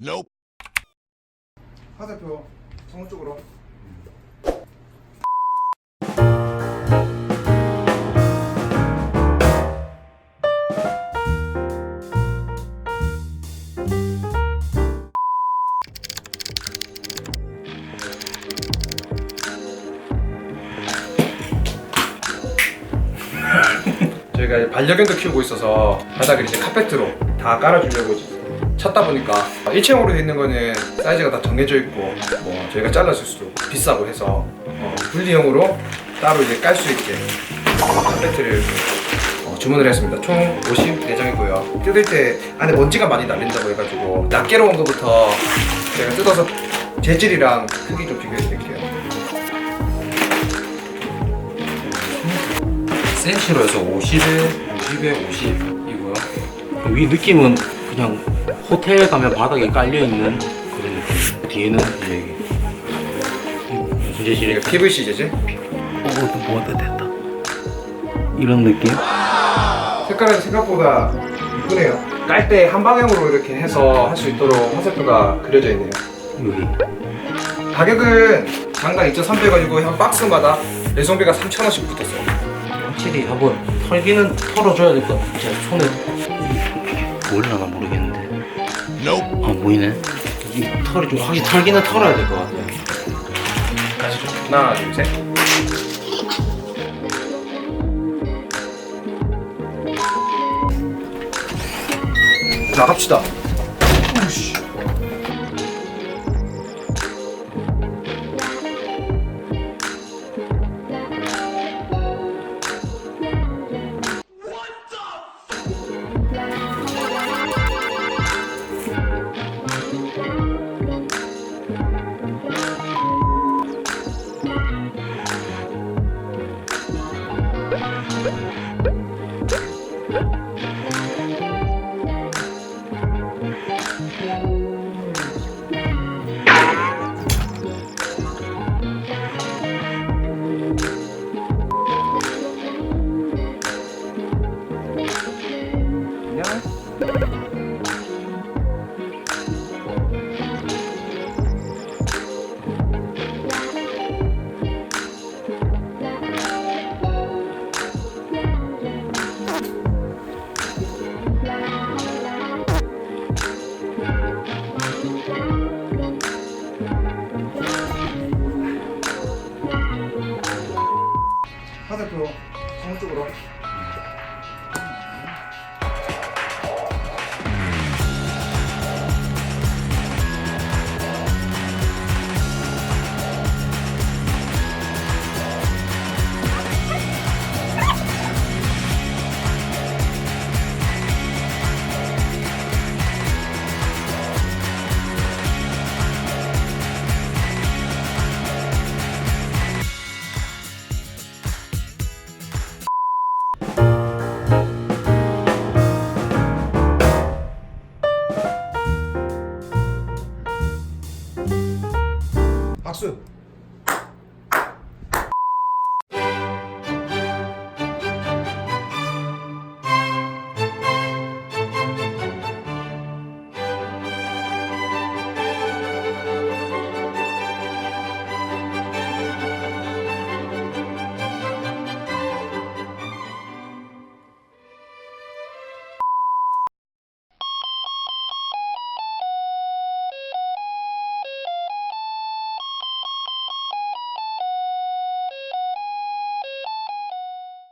Nope. 하 대표 성우 쪽으로 저희가 반려견도 키우고 있어서 바닥을 이제 카페트로 다 깔아주려고 찾다 보니까 1층으로 돼 있는 거는 사이즈가 다 정해져 있고 뭐 저희가 잘라줄 수도 비싸고 해서 어, 분리형으로 따로 이제 깔 수 있게 카페트를 어, 주문을 했습니다. 총 54장이고요. 뜯을 때 안에 먼지가 많이 날린다고 해가지고 낱개로 온 거부터 제가 뜯어서 재질이랑 크기 좀 비교해 드릴게요. 센치로 해서 50에 50에 50이고요. 위 느낌은 그냥 호텔 가면 바닥에 깔려 있는 그런 느낌. 뒤에는 이제 재질이 이게 PVC 재질. 어, 뭐가 됐다. 이런 느낌? 색깔은 생각보다 이쁘네요. 깔 때 한 방향으로 이렇게 해서 할 수 있도록 화살표가 그려져 있네요. 여기 가격은 장당 2,300원이고 한 박스마다 배송비가 3,000원씩 붙었어요. 확실히 한번 털기는 털어줘야 될 것 같아. 제가 손에 보일라나 모르겠는데. 아 보이네. 이 털이 좀 확실히 털기는 털어야 될 것 같아. 가시죠. 하나, 둘, 셋. 나갑시다. 안녕. 하 대표 성우 쪽으로. 박수.